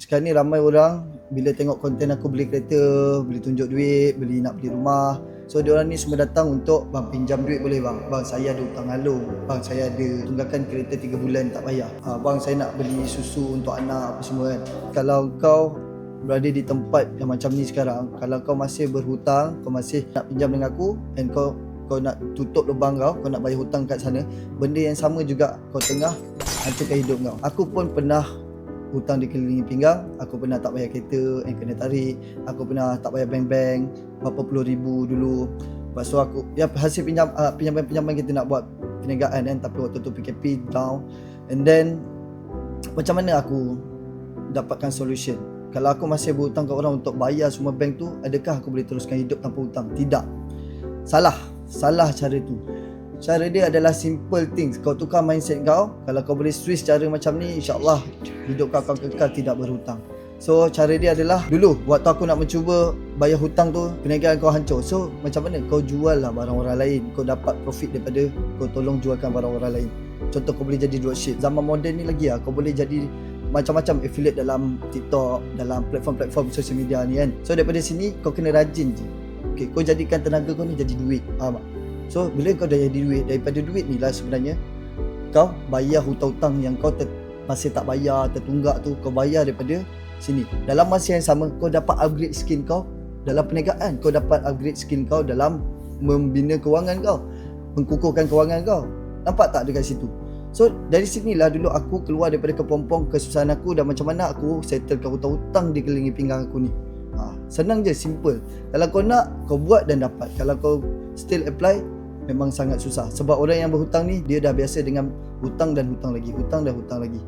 Sekarang ni ramai orang bila tengok konten aku beli kereta, beli tunjuk duit, beli nak beli rumah. So diorang ni semua datang untuk bang pinjam duit boleh bang. Bang saya ada hutang halung. Bang saya ada tunggakan kereta 3 bulan tak payah. Ha, bang saya nak beli susu untuk anak apa semua kan. Kalau kau berada di tempat yang macam ni sekarang, kalau kau masih berhutang, kau masih nak pinjam dengan aku and kau kau nak tutup lubang kau, kau nak bayar hutang kat sana, benda yang sama juga kau tengah hancurkan hidup kau. Aku pun pernah hutang dikelilingi pinggang Aku pernah tak bayar kereta yang kena tarik Aku pernah tak bayar bank-bank Berapa puluh ribu dulu. Lepas tu aku Ya hasil pinjam uh, pinjaman-pinjaman kita nak buat perniagaan kan Tapi waktu tu PKP down. And then Macam mana aku Dapatkan solution? Kalau aku masih berhutang ke orang untuk bayar semua bank tu Adakah aku boleh teruskan hidup tanpa hutang? Tidak. Salah. Salah cara tu. Cara dia adalah simple things. Kau tukar mindset kau Kalau kau boleh switch cara macam ni InsyaAllah Hidup kau akan kekal tidak berhutang. So cara dia adalah Dulu waktu aku nak mencuba Bayar hutang tu Perniagaan kau hancur. So macam mana Kau jual lah barang orang lain? Kau dapat profit daripada Kau tolong jualkan barang orang lain. Contoh kau boleh jadi dropship. Zaman moden ni lagi lah Kau boleh jadi macam-macam affiliate dalam TikTok Dalam platform-platform social media ni kan. So daripada sini kau kena rajin je. Okay, kau jadikan tenaga kau ni jadi duit. Faham tak? So bila kau dah jadi duit Daripada duit ni lah sebenarnya Kau bayar hutang-hutang yang kau ter, masih tak bayar Tertunggak tu Kau bayar daripada sini. Dalam masa yang sama Kau dapat upgrade skill kau Dalam perniagaan. Kau dapat upgrade skill kau Dalam membina kewangan kau Mengkukuhkan kewangan kau. Nampak tak dekat situ? So dari sinilah dulu aku keluar daripada kepompong kesusahan aku Dan macam mana aku settlekan hutang-hutang di kelilingi pinggang aku ni. Ha, Senang je, simple. Kalau kau nak, kau buat dan dapat. Kalau kau still apply memang sangat susah. Sebab orang yang berhutang ni dia dah biasa dengan hutang dan hutang lagi hutang dan hutang lagi